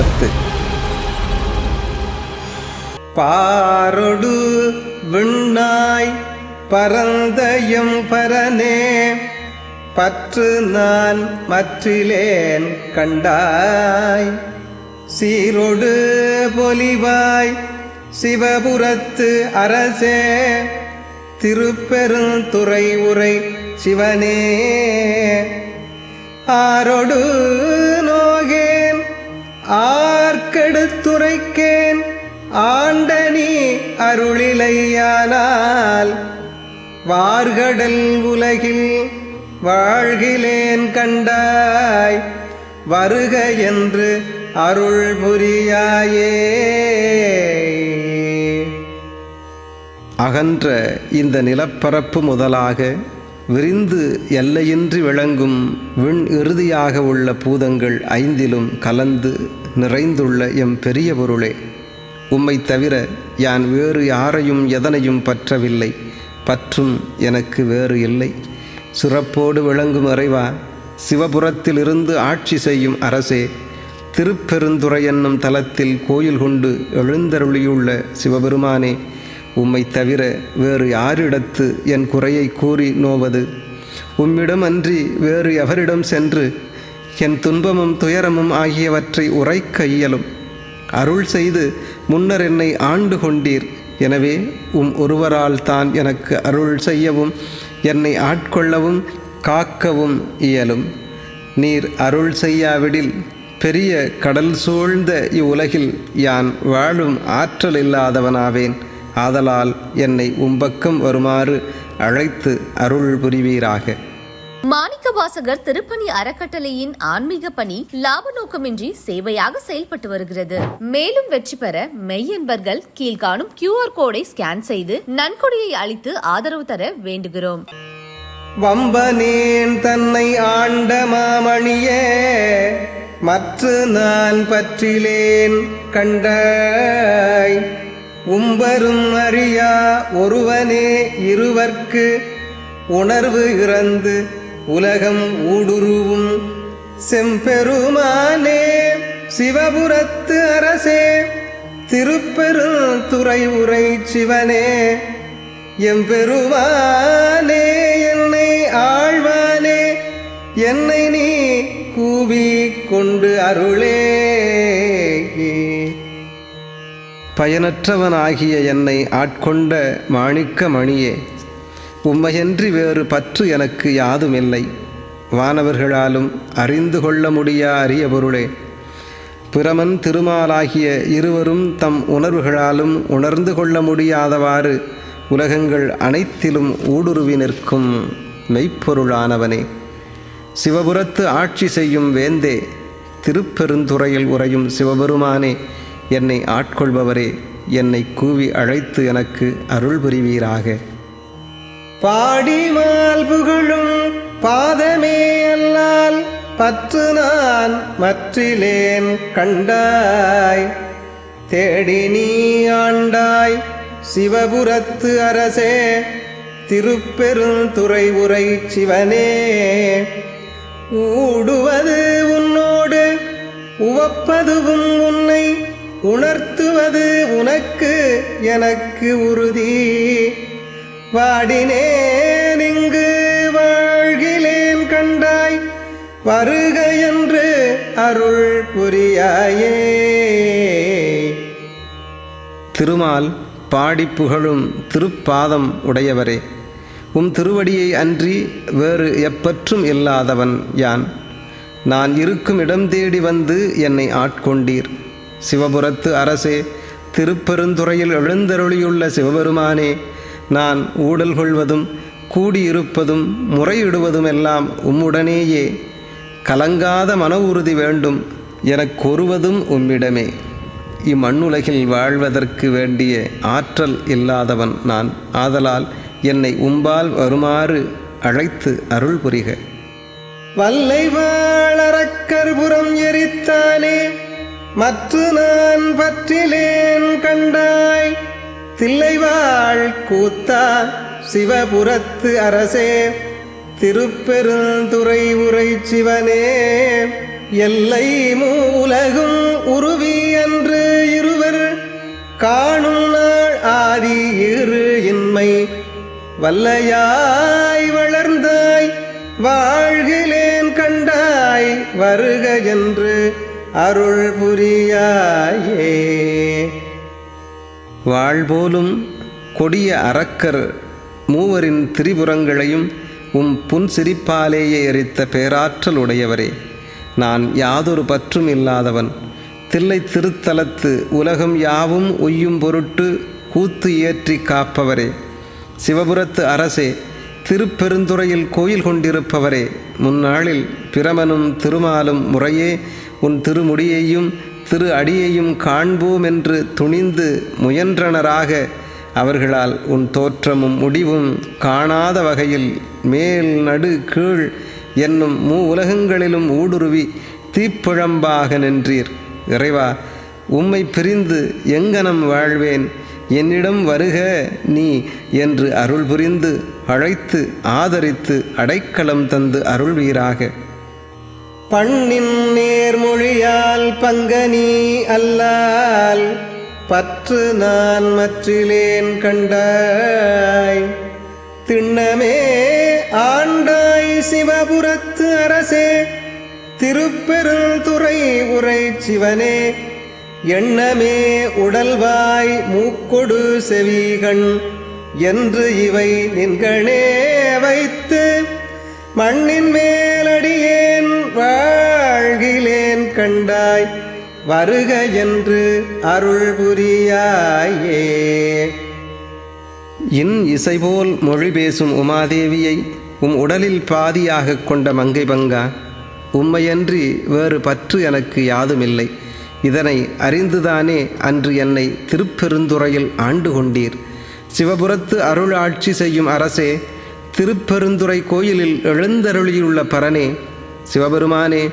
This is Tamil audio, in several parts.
பத்து. பாரொடு விண்ணாய் பரந்தயம் பரனே பற்று நான் மற்றிலேன் கண்டாய். சீரொடு பொலிவாய் சிவபுரத்து அரசே திருப்பெருந்துறை உரை சிவனே. ஆரொடு ஆர்க்கெடுத்துரைக்கேன். ஆண்டனி அருளிலையானால் வார்கடல் உலகில் வாழ்கிலேன் கண்டாய் வருக என்று அருள் புரியாயே. அகன்ற இந்த நிலப்பரப்பு முதலாக விரிந்து எல்லையின்றி விளங்கும் விண் இறுதியாக உள்ள பூதங்கள் ஐந்திலும் கலந்து நிறைந்துள்ள எம் பெரிய பொருளே உம்மை தவிர யான் வேறு யாரையும் எதனையும் பற்றவில்லை. பற்றும் எனக்கு வேறு இல்லை. சிறப்போடு விளங்கும் இறைவா சிவபுரத்திலிருந்து ஆட்சி செய்யும் அரசே திருப்பெருந்துறை என்னும் தலத்தில் கோயில் கொண்டு எழுந்தருளியுள்ள சிவபெருமானே உம்மை தவிர வேறு யாரிடத்து என் குறையை கூறி நோவது? உம்மிடம் அன்றி வேறு எவரிடம் சென்று என் துன்பமும் துயரமும் ஆகியவற்றை உரைக்க இயலும். அருள் செய்து முன்னர் என்னை ஆண்டு கொண்டீர். எனவே உம் ஒருவரால் தான் எனக்கு அருள் செய்யவும் என்னை ஆட்கொள்ளவும் காக்கவும் இயலும். நீர் அருள் செய்யாவிடில் பெரிய கடல் சூழ்ந்த இவ்வுலகில் யான் வாழும் ஆற்றல் இல்லாதவனாவேன். ஆதலால் என்னை உம்பக்கம் வருமாறு அழைத்து அருள் புரிவீராக. மாணிக்கவாசகர் திருப்பணி அறக்கட்டளையின் ஆன்மீக பணி லாப நோக்கமின்றி சேவையாக செயல்பட்டு வருகிறது. மேலும் வெற்றி பெற மெய்யன்பர்கள் கீழ்காணும் கியூஆர் கோடை ஸ்கேன் செய்து நன்கொடையை அளித்து ஆதரவு தர வேண்டுகிறோம். வம்பனேன் தன்னை ஆண்ட மாமணியே மற்ற நான் பற்றிலேன் கண்டாய். உம்பரும் அறியா ஒருவனே இருவர்க்கு உணர்வு இறந்து உலகம் ஊடுருவும். செம்பெருமானே சிவபுரத்து அரசே திருப்பெரும் துறை உரை சிவனே. எம்பெருமானே என்னை ஆழ்வானே என்னை நீ கூவி கொண்டு அருளே. பயனற்றவனாகிய என்னை ஆட்கொண்ட மாணிக்க மணியே உம்மையன்றி வேறு பற்று எனக்கு யாதுமில்லை. வானவர்களாலும் அறிந்து கொள்ள முடியா அரிய பொருளே பிரமன் திருமாலாகிய இருவரும் தம் உணர்வுகளாலும் உணர்ந்து கொள்ள முடியாதவாறு உலகங்கள் அனைத்திலும் ஊடுருவி நிற்கும் மெய்ப்பொருளானவனே. சிவபுரத்து ஆட்சி செய்யும் வேந்தே திருப்பெருந்துறையில் உறையும் சிவபெருமானே என்னை ஆட்கொள்பவரே என்னை கூவி அழைத்து எனக்கு அருள் புரிவீராக. பாடிமால் புகழும் பாதமே அல்லால் பற்று நான் மற்றிலேன் கண்டாய். தேடி நீ ஆண்டாய் சிவபுரத்து அரசே திருப்பெருந்துறை உரை சிவனே. ஊடுவது உன்னோடு உவப்பதுவும் உன்னை உணர்த்துவது உனக்கு எனக்கு உறுதி. வாடினேன் இங்கு வாழ்கிலேன் கண்டாய் வருக என்று அருள் புரியாயே. திருமால் பாடி புகழும் திருப்பாதம் உடையவரே உம் திருவடியை அன்றி வேறு எப்பற்றும் இல்லாதவன் யான். நான் இருக்கும் இடம் தேடி வந்து என்னை ஆட்கொண்டீர். சிவபுரத்து அரசே திருப்பெருந்துறையில் எழுந்தருளியுள்ள சிவபெருமானே நான் ஊடல் கொள்வதும் கூடியிருப்பதும் முறையிடுவதும் எல்லாம் உம்முடனேயே. கலங்காத மன உறுதி வேண்டும் எனக் கூறுவதும் உம்மிடமே. இம்மண்ணுலகில் வாழ்வதற்கு வேண்டிய ஆற்றல் இல்லாதவன் நான். ஆதலால் என்னை உம்பால் வருமாறு அழைத்து அருள் புரிக. வல்லை வாழறக்கர்புறம் எரித்தானே மற்ற நான் பற்றிலேன் கண்டாய். தில்லைவாழ் கூத்தா சிவபுரத்து அரசே. திருப்பெருந்துறை உரை சிவனே எல்லை மூலகும் உருவி என்று இருவர். காணும் ஆதி இரு இன்மை. வல்லையாய் வளர்ந்தாய். வாழ்கிலேன் கண்டாய் வருக என்று. அருள் புரியாயே. வாழ்போலும் கொடிய அரக்கர் மூவரின் திரிபுறங்களையும் உம் புன்சிரிப்பாலேயே எரித்த பேராற்றல் உடையவரே. நான் யாதொரு பற்றும் இல்லாதவன். தில்லை திருத்தலத்து உலகம் யாவும் உய்யும் பொருட்டு கூத்து இயற்றி காப்பவரே. சிவபுரத்து அரசே திருப்பெருந்துறையில் கோயில் கொண்டிருப்பவரே. முன்னாளில் பிரமனும் திருமாலும் முறையே உன் திருமுடியையும் திரு அடியையும் காண்போம் என்று துணிந்து முயன்றனராக அவர்களால் உன் தோற்றமும் முடிவும் காணாத வகையில் மேல் நடு கீழ் என்னும் மூ உலகங்களிலும் ஊடுருவி தீப்பிழம்பாக நின்றீர். இறைவா உம்மை பிரிந்து எங்கனம் வாழ்வேன்? என்னிடம் வருக நீ என்று அருள் புரிந்து அழைத்து ஆதரித்து அடைக்கலம் தந்து அருள்வீராக. பண்ணின் நேர்மொழியால் பங்கனி அல்லால் பற்று நான் மற்றிலேன் கண்டாய். திண்ணமே ஆண்டாய் சிவபுரத்து அரசே திருப்பெருள் துறை உரை சிவனே. எண்ணமே உடல்வாய் மூக்கொடு செவிகண் என்று இவை நின்கணே வைத்து மண்ணின் மேல் கண்டாய் வருக என்று அருள் புரியாயே. இன் இசைபோல் மொழி பேசும் உமாதேவியை உம் உடலில் பாதியாக கொண்ட மங்கை பங்கா உம்மையன்றி வேறு பற்று எனக்கு யாதுமில்லை. இதனை அறிந்துதானே அன்று என்னை திருப்பெருந்துறையில் ஆண்டு கொண்டீர். சிவபுரத்து அருள் ஆட்சி செய்யும் அரசே திருப்பெருந்துறை கோயிலில் எழுந்தருளியுள்ள பரனே சிவபெருமானே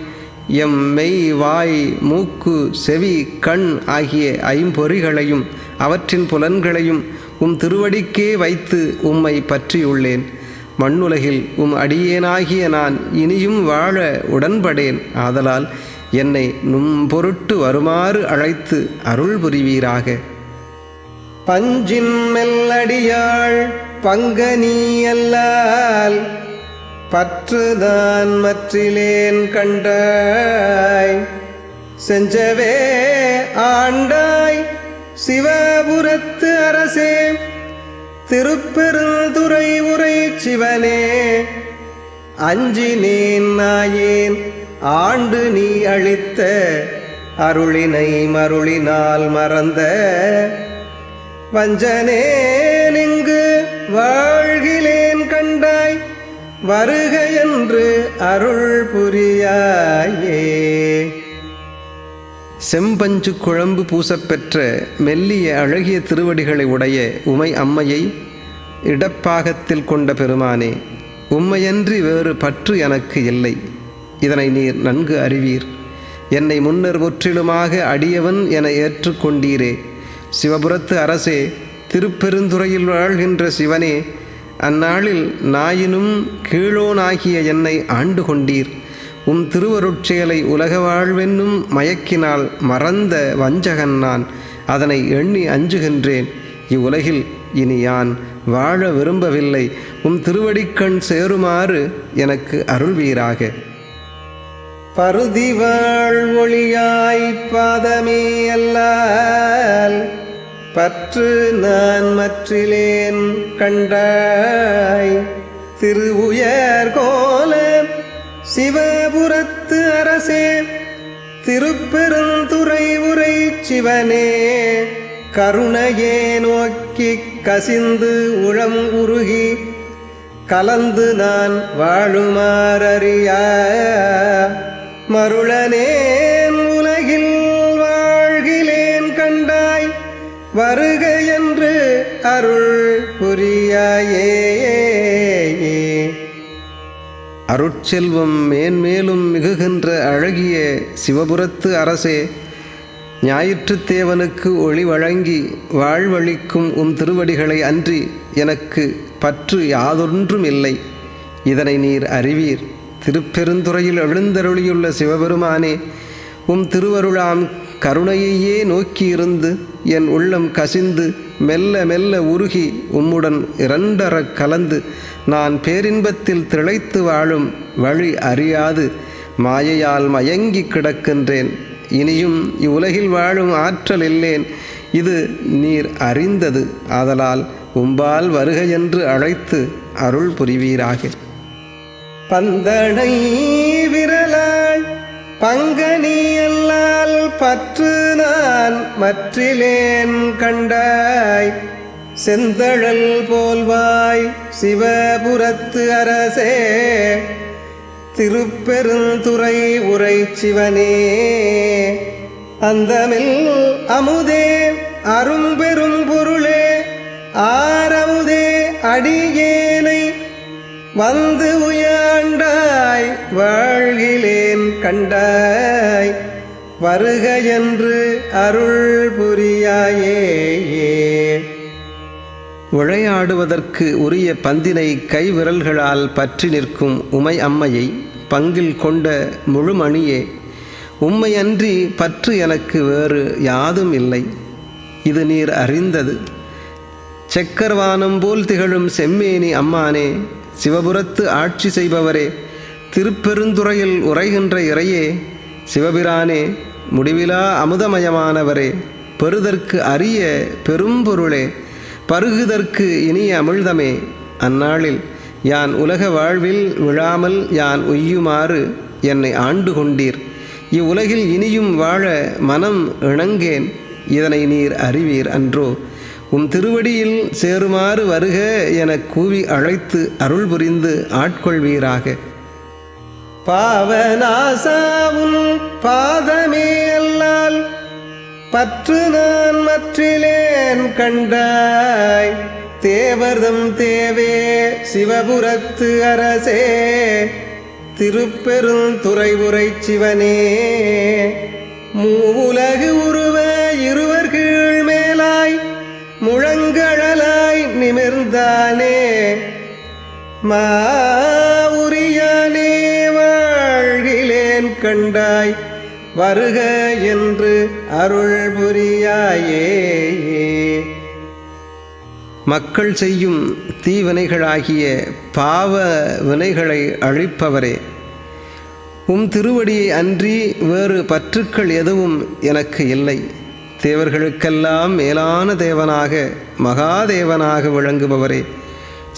எம் மெய் வாய் மூக்கு செவி கண் ஆகிய ஐம்பொறிகளையும் அவற்றின் புலன்களையும் உம் திருவடிக்கே வைத்து உம்மை பற்றியுள்ளேன். மண்ணுலகில் உம் அடியேனாகிய நான் இனியும் வாழ உடன்படேன். ஆதலால் என்னை நும் பொருட்டு வருமாறு அழைத்து அருள் புரிவீராக. பஞ்சின் மெல்லடியாள் பங்கனி அல்லால் பற்றுதான் மற்றிலேன் கண்டாய். செஞ்சவே ஆண்டாய். சிவபுரத்து அரசே திருப்பெருந்துறை உரை சிவனே. அஞ்சினேன் நாயேன் ஆண்டு நீ அளித்த அருளினை மருளினால் மறந்த. வஞ்சனேன் இங்கு வா வருக என்று அருள் புரியாயே. செம்பஞ்சு குழம்பு பூசப்பெற்ற மெல்லிய அழகிய திருவடிகளை உடைய உமை அம்மையை இடப்பாகத்தில் கொண்ட பெருமானே உம்மையன்றி வேறு பற்று எனக்கு இல்லை. இதனை நீர் நன்கு அறிவீர். என்னை முன்னர் முற்றிலுமாக அடியவன் என ஏற்றுக்கொண்டீரே. சிவபுரத்து அரசே திருப்பெருந்துறையில் வாழ்கின்ற சிவனே அந்நாளில் நாயினும் கீழோனாகிய என்னை ஆண்டு கொண்டீர். உம் திருவருட்செயலை உலக வாழ்வென்னும் மயக்கினால் மறந்த வஞ்சகன் நான். அதனை எண்ணி அஞ்சுகின்றேன். இவ்வுலகில் இனி யான் வாழ விரும்பவில்லை. உம் திருவடிக்கண் சேருமாறு எனக்கு அருள்வீராக. பருதி வாழ் பாதமே அல்லால் பற்று நான் மற்றிலேன் கண்டாய். திருவுயர் கோல சிவபுரத்து அரசே திருப்பெருந்துறை உரை சிவனே கருணையே நோக்கி கசிந்து உளம் உருகி கலந்து நான் வாழுமாறறியா. மருளனே வருக என்று அருள் புரியாயே. அருட்செல்வம் மேன்மேலும் மிகுகின்ற அழகிய சிவபுரத்து அரசே ஞாயிற்றுத்தேவனுக்கு ஒளி வழங்கி வாழ்வழிக்கும் உம் திருவடிகளை அன்றி எனக்கு பற்று யாதொன்றும் இல்லை. இதனை நீர் அறிவீர். திருப்பெருந்துறையில் எழுந்தருளியுள்ள சிவபெருமானே உம் திருவருளாம் கருணையையே நோக்கியிருந்து என் உள்ளம் கசிந்து மெல்ல மெல்ல உருகி உம்முடன் இரண்டறக் கலந்து நான் பேரின்பத்தில் திளைத்து வாழும் வழி அறியாது. மாயையால் மயங்கி கிடக்கின்றேன். இனியும் இவ்வுலகில் வாழும் ஆற்றல் இல்லேன். இது நீர் அறிந்தது. ஆதலால் உம்பால் வருக என்று அழைத்து அருள் புரிவீராக. பந்தனை விரலாள் பங்கனியல் பற்று நான் மற்றிலேன் கண்டாய். செந்தழல் போல்வாய் சிவபுரத்து அரசே. திருப்பெருந்துறை உரை சிவனே அந்தமில் அமுதே அரும்பெரும் பொருளே. ஆரமுதே அடியேனை வந்து உயாண்டாய். வாழ்கிலேன் கண்டாய் வருக என்று அருள் புரியாயே விளையாடுவதற்கு உரிய பந்தினை கைவிரல்களால் பற்றி நிற்கும் உமை அம்மையை பங்கில் கொண்ட முழுமணியே உம்மையன்றி பற்று எனக்கு வேறு யாதும் இல்லை. இது நீர் அறிந்தது. செக்கர்வானம் போல் திகழும் செம்மேனி அம்மானே சிவபுரத்து ஆட்சி செய்பவரே திருப்பெருந்துறையில் உரைகின்ற இறையே சிவபிரானே முடிவிலா அமுதமயமானவரே பெறுதற்கு அரிய பெரும்பொருளே பருகுதற்கு இனிய அமிழ்தமே. அந்நாளில் யான் உலக வாழ்வில் விழாமல் யான் உய்யுமாறு என்னை ஆண்டு கொண்டீர். இவ்வுலகில் இனியும் வாழ மனம் இணங்கேன் இதனை நீர் அறிவீர் அன்றோ. உம் திருவடியில் சேருமாறு வருக எனக் கூவி அழைத்து அருள் புரிந்து ஆட்கொள்வீராக. பாவநாசாவும் பாதமே அல்லால் பற்று நான் மற்றிலேன் கண்டாய். தேவர்தம் தேவே சிவபுரத்து அரசே திருப்பெருந்துறை உரை சிவனே. மூவுலகு உருவ இருவர் கீழ் மேலாய் முழங்கழலாய் நிமிர்ந்தானே. மா கண்டாய் வருக என்று அருள் புரியாயே. மக்கள் செய்யும் தீவினைகளாகிய பாவ வினைகளை அழிப்பவரே. உம் திருவடியை அன்றி வேறு பற்றுக்கள் எதுவும் எனக்கு இல்லை. தேவர்களுக்கெல்லாம் மேலான தேவனாக மகாதேவனாக விளங்குபவரே.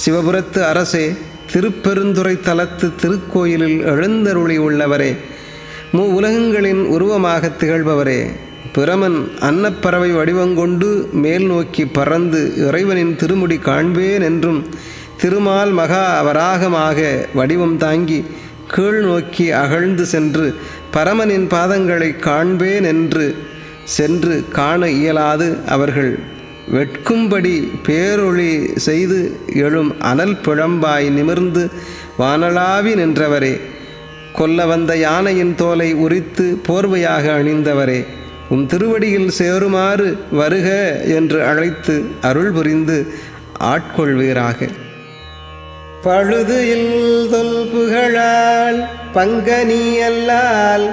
சிவபுரத்து அரசே திருப்பெருந்துறை தலத்து திருக்கோயிலில் எழுந்தருளி உள்ளவரே. மூ உலகங்களின் உருவமாக திகழ்பவரே. பிரமன் அன்னப்பறவை வடிவங்கொண்டு மேல் நோக்கி பறந்து இறைவனின் திருமுடி காண்பேன் என்றும் திருமால் மகா வராகமாக வடிவம் தாங்கி கீழ் நோக்கி அகழ்ந்து சென்று பரமனின் பாதங்களை காண்பேன் என்று சென்று காண இயலாது அவர்கள். வெட்கும்படி பேரொளி செய்து எழும் அனல் பிழம்பாய் நிமிர்ந்து வானளாவி நின்றவரே. கொல்ல வந்த யானையின் தோலை உரித்து போர்வையாக அணிந்தவரே உம் திருவடியில் சேருமாறு வருக என்று அழைத்து அருள் புரிந்து ஆட்கொள்வீராக. பழுது இல் தொல்புகழால் பங்கனி அல்லால்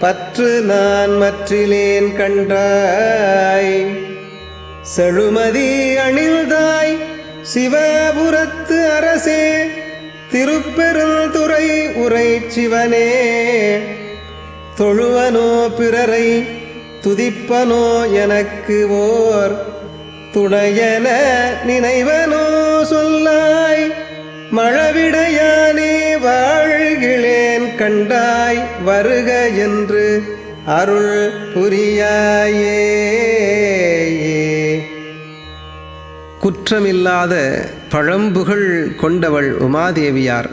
பற்று நான் மற்றிலேன் கண்டாய். செழுமதி அணிந்தாய் சிவபுரத்து அரசே திருப்பெருந்துறை உரை சிவனே தொழுவனோ பிறரை துதிப்பனோ எனக்கு ஓர் துணையன நினைவனோ சொல்லாய். மழவிடையானே வாழ்கிலேன் கண்டாய் வருக என்று அருள் புரியாயே. குற்றமில்லாத பழம்புகழ் கொண்டவள் உமாதேவியார்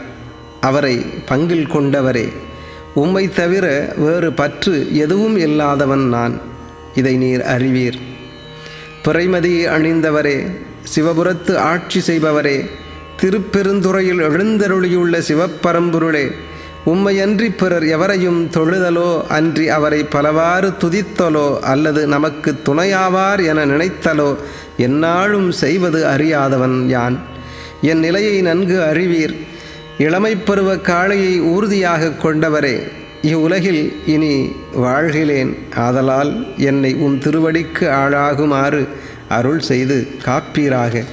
அவரை பங்கில் கொண்டவரே. உம்மை தவிர வேறு பற்று எதுவும் இல்லாதவன் நான். இதை நீர் அறிவீர். பிறைமதி அணிந்தவரே சிவபுரத்து ஆட்சி செய்பவரே திருப்பெருந்துறையில் எழுந்தருளியுள்ள சிவப்பரம்பொருளே உம்மையன்றி பிறர் எவரையும் தொழுதலோ அன்றி அவரை பலவாறு துதித்தலோ அல்லது நமக்கு துணையாவார் என நினைத்தலோ எந்நாளும் செய்வது அறியாதவன் யான். என் நிலையை நன்கு அறிவீர். இளமைப் பருவ காளையை ஊர்தியாக கொண்டவரே இவ்வுலகில் இனி வாழ்கிறேன். ஆதலால் என்னை உன் திருவடிக்கு ஆளாகுமாறு அருள் செய்து காப்பீராக.